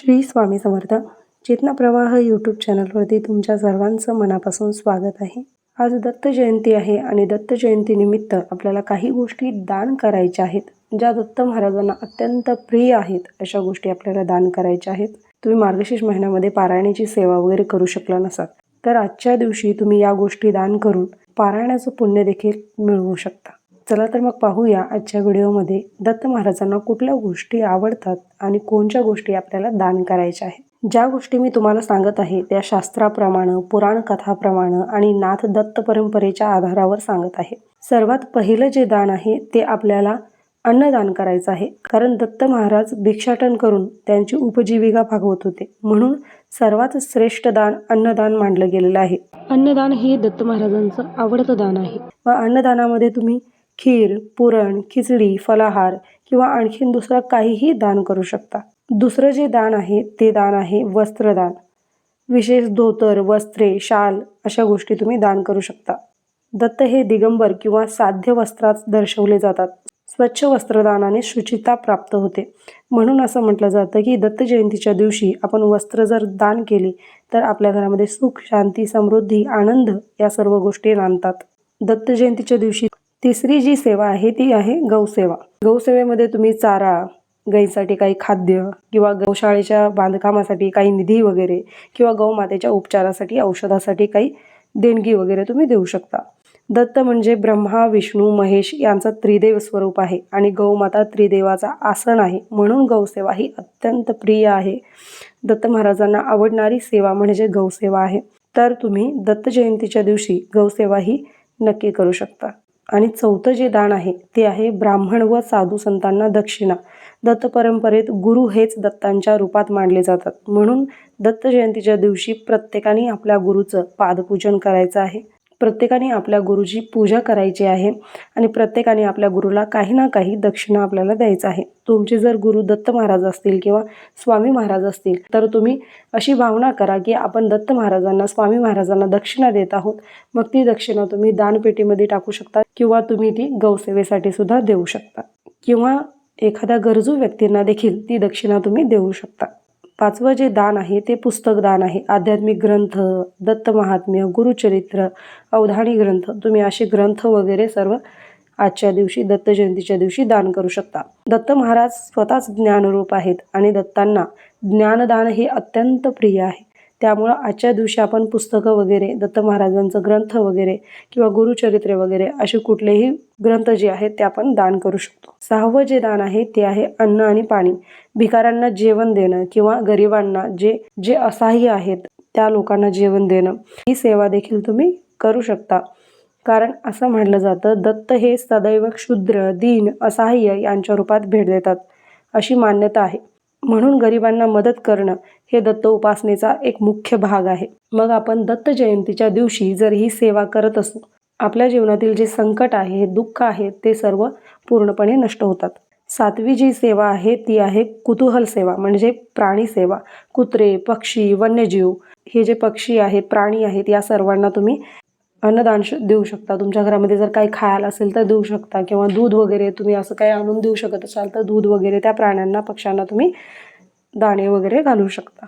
श्री स्वामी समर्थ. चेतना प्रवाह यूट्यूब चॅनलवरती तुमच्या सर्वांचं मनापासून स्वागत आहे. आज दत्त जयंती आहे आणि दत्त जयंतीनिमित्त आपल्याला काही गोष्टी दान करायच्या आहेत. ज्या दत्त महाराजांना अत्यंत प्रिय आहेत अशा गोष्टी आपल्याला दान करायच्या आहेत. तुम्ही मार्गशीर्ष महिन्यामध्ये पारायणाची सेवा वगैरे करू शकला नसाल. तर आजच्या दिवशी तुम्ही या गोष्टी दान करून पारायणाचं पुण्य देखील मिळवू शकता. चला तर मग पाहूया आजच्या व्हिडिओमध्ये दत्त महाराजांना कुठल्या गोष्टी आवडतात आणि कोणत्या गोष्टी आपल्याला दान करायच्या आहेत. ज्या गोष्टी मी तुम्हाला सांगत आहे त्या शास्त्राप्रमाणे पुराण कथाप्रमाणे आणि नाथ दत्त परंपरेच्या आधारावर सांगत आहे. सर्वात पहिलं जे दान आहे ते आपल्याला अन्नदान करायचं आहे. कारण दत्त महाराज भिक्षाटन करून त्यांची उपजीविका भागवत होते. म्हणून सर्वात श्रेष्ठ दान अन्नदान मानलं गेलेलं आहे. अन्नदान हे दत्त महाराजांचं आवडतं दान आहे. व अन्नदानामध्ये तुम्ही खीर पुरण खिचडी फलाहार किंवा आणखीन दुसरं काहीही दान करू शकता. दुसरं जे दान आहे ते दान आहे वस्त्रदान. विशेष धोतर वस्त्रे शाल अशा गोष्टी तुम्ही दान करू शकता. दत्त हे दिगंबर किंवा साध्य वस्त्रात दर्शवले जातात. स्वच्छ वस्त्रदानाने शुचिता प्राप्त होते. म्हणून असं म्हटलं जातं की दत्त जयंतीच्या दिवशी आपण वस्त्र जर दान केली तर आपल्या घरामध्ये सुख शांती समृद्धी आनंद या सर्व गोष्टी नांदतात. दत्त जयंतीच्या दिवशी तिसरी जी सेवा आहे ती आहे गौसेवा. गौसेवेमध्ये तुम्ही चारा गाईसाठी काही खाद्य किंवा गौशाळेच्या बांधकामासाठी काही निधी वगैरे किंवा गौमातेच्या उपचारासाठी औषधासाठी काही देणगी वगैरे तुम्ही देऊ शकता. दत्त म्हणजे ब्रह्मा विष्णू महेश यांचा त्रिदेव स्वरूप आहे आणि गौमाता त्रिदेवाचा आसन आहे म्हणून गौसेवा ही अत्यंत प्रिय आहे. दत्त महाराजांना आवडणारी सेवा म्हणजे गौसेवा आहे. तर तुम्ही दत्त जयंतीच्या दिवशी गौसेवा ही नक्की करू शकता. आणि चौथं जे दान आहे ते आहे ब्राह्मण व साधू संतांना दक्षिणा. दत्त परंपरेत गुरु हेच दत्तांच्या रूपात मानले जातात. म्हणून दत्त जयंतीच्या दिवशी प्रत्येकाने आपल्या गुरुचं पादपूजन करायचं आहे. प्रत्येकाने आपल्या गुरुची पूजा करायची आहे आणि प्रत्येकाने आपल्या गुरुला काही ना काही दक्षिणा आपल्याला द्यायचं आहे. तुमचे जर गुरु दत्त महाराज असतील किंवा स्वामी महाराज असतील तर तुम्ही अशी भावना करा की आपण दत्त महाराजांना स्वामी महाराजांना दक्षिणा देत आहोत. मग ती दक्षिणा तुम्ही दानपेटीमध्ये टाकू शकता किंवा तुम्ही ती गौसेवेसाठी सुद्धा देऊ शकता. किंवा एखाद्या गरजू व्यक्तींना देखील ती दक्षिणा तुम्ही देऊ शकता. पाचवं जे दान आहे ते पुस्तक दान आहे. आध्यात्मिक ग्रंथ दत्त महात्म्य गुरुचरित्र अवधानी ग्रंथ. तुम्ही असे ग्रंथ वगैरे सर्व आजच्या दिवशी दत्त जयंतीच्या दिवशी दान करू शकता. दत्त महाराज स्वतःच ज्ञानरूप आहेत आणि दत्तांना ज्ञानदान हे अत्यंत प्रिय आहे. त्यामुळं आजच्या दिवशी आपण पुस्तकं वगैरे दत्त महाराजांचं ग्रंथ वगैरे किंवा गुरुचरित्रे वगैरे असे कुठलेही ग्रंथ जे आहेत ते आपण दान करू शकतो. सहावं जे दान आहे ते आहे अन्न आणि पाणी. भिकाऱ्यांना जेवण देणं किंवा गरिबांना जे जे असहाय्य आहेत त्या लोकांना जेवण देणं ही सेवा देखील तुम्ही करू शकता. कारण असं म्हटलं जातं दत्त हे सदैव क्षुद्र दीन असहाय्य यांच्या रूपात भेट देतात अशी मान्यता आहे. म्हणून गरिबांना मदत करणं हे दत्त उपासनेचा एक मुख्य भाग आहे. मग आपण दत्त जयंतीच्या दिवशी जर ही सेवा करत असू आपल्या जीवनातील जे संकट आहे दुःख आहे ते सर्व पूर्णपणे नष्ट होतात. सातवी जी सेवा आहे ती आहे कुतूहल सेवा म्हणजे प्राणी सेवा. कुत्रे पक्षी वन्यजीव हे जे पक्षी आहेत प्राणी आहेत या सर्वांना तुम्ही अन्नदान देऊ शकता. तुमच्या घरामध्ये जर काही खायला असेल तर देऊ शकता. किंवा दूध वगैरे तुम्ही असं काही आणून देऊ शकत असाल तर दूध वगैरे त्या प्राण्यांना पक्ष्यांना तुम्ही दाणे वगैरे घालू शकता.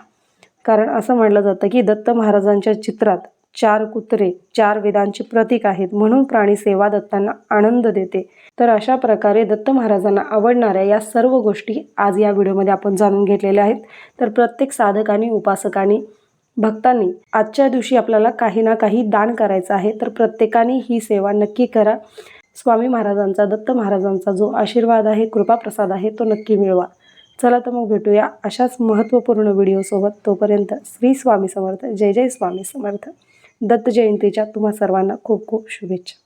कारण असं म्हटलं जातं की दत्त महाराजांच्या चित्रात चार कुत्रे चार वेदांचे प्रतीक आहेत. म्हणून प्राणी सेवा दत्तांना आनंद देते. तर अशा प्रकारे दत्त महाराजांना आवडणाऱ्या या सर्व गोष्टी आज या व्हिडिओमध्ये आपण जाणून घेतलेल्या आहेत. तर प्रत्येक साधकाने उपासकाने भक्तांनी आजच्या दिवशी आपल्याला काही ना काही दान करायचं आहे तर प्रत्येकाने ही सेवा नक्की करा. स्वामी महाराजांचा दत्त महाराजांचा जो आशीर्वाद आहे कृपाप्रसाद आहे तो नक्की मिळवा. चला तर मग भेटूया अशाच महत्त्वपूर्ण व्हिडिओसोबत तोपर्यंत श्री स्वामी समर्थ जय जय स्वामी समर्थ. दत्त जयंतीच्या तुम्हा सर्वांना खूप खूप शुभेच्छा.